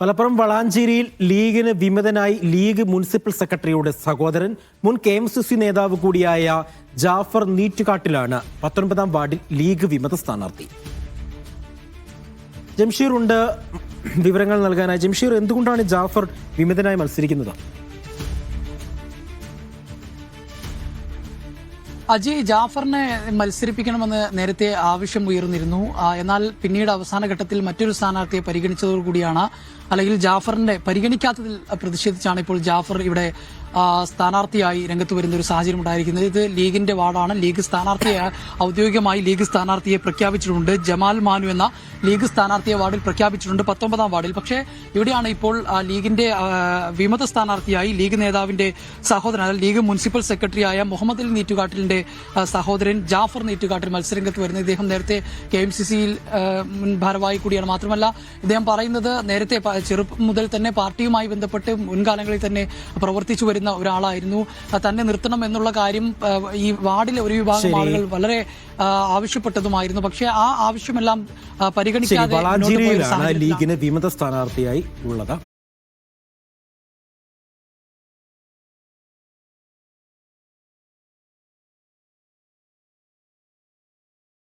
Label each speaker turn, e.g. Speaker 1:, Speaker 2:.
Speaker 1: മലപ്പുറം വളാഞ്ചേരിയിൽ ലീഗിന് വിമതനായി league municipal സെക്രട്ടറിയുടെ സഹോദരൻ മുൻ കെ എം സി സി നേതാവ് കൂടിയായ ജാഫർ നീറ്റുകാട്ടിലാണ് പത്തൊൻപതാം വാർഡിൽ ലീഗ് വിമത സ്ഥാനാർത്ഥി. ജംഷീർ ഉണ്ട് വിവരങ്ങൾ നൽകാനായി ജംഷീർ എന്തുകൊണ്ടാണ് ജാഫർ വിമതനായി മത്സരിക്കുന്നത്?
Speaker 2: അജയ് ജാഫറിനെ മത്സരിപ്പിക്കണമെന്ന് നേരത്തെ ആവശ്യം ഉയർന്നിരുന്നു. എന്നാൽ പിന്നീട് അവസാന ഘട്ടത്തിൽ മറ്റൊരു സ്ഥാനാർത്ഥിയെ പരിഗണിച്ചതോടുകൂടിയാണ് അല്ലെങ്കിൽ ജാഫറിന്റെ പരിഗണിക്കാത്തതിൽ പ്രതിഷേധിച്ചാണ് ഇപ്പോൾ ജാഫർ ഇവിടെ സ്ഥാനാർത്ഥിയായി രംഗത്ത് വരുന്ന ഒരു സാഹചര്യം ഉണ്ടായിരിക്കുന്നത്. ഇത് ലീഗിന്റെ വാർഡാണ്. ലീഗ് സ്ഥാനാർത്ഥിയെ ഔദ്യോഗികമായി ലീഗ് സ്ഥാനാർത്ഥിയെ പ്രഖ്യാപിച്ചിട്ടുണ്ട്. ജമാൽ മാനു എന്ന ലീഗ് സ്ഥാനാർത്ഥിയെ വാർഡിൽ പ്രഖ്യാപിച്ചിട്ടുണ്ട് പത്തൊമ്പതാം വാർഡിൽ. പക്ഷേ ഇവിടെയാണ് ഇപ്പോൾ ലീഗിന്റെ വിമത സ്ഥാനാർത്ഥിയായി ലീഗ് നേതാവിന്റെ സഹോദരൻ ലീഗ് മുനിസിപ്പൽ സെക്രട്ടറിയായ മുഹമ്മദ് അലി നീറ്റുകാട്ടിലിന്റെ സഹോദരൻ ജാഫർ നീറ്റുകാട്ടിൽ മത്സരരംഗത്ത് വരുന്നത് ഇദ്ദേഹം നേരത്തെ കെ എം സി സിയിൽ മുൻ ഭാരവാഹി കൂടിയാണ്. മാത്രമല്ല ഇദ്ദേഹം പറയുന്നത് നേരത്തെ ചെറുപ്പം മുതൽ തന്നെ പാർട്ടിയുമായി ബന്ധപ്പെട്ട് മുൻകാലങ്ങളിൽ തന്നെ പ്രവർത്തിച്ചു ഒരാളായിരുന്നു. തന്നെ നിർത്തണം എന്നുള്ള കാര്യം ഈ വാർഡിലെ ഒരു വിഭാഗം ആളുകൾ വളരെ ആവശ്യപ്പെട്ടതുമായിരുന്നു. പക്ഷേ ആ ആവശ്യമെല്ലാം പരിഗണിക്കാതെ
Speaker 1: ലീഗിന് വിമത സ്ഥാനാർത്ഥിയായി ഉള്ളത്.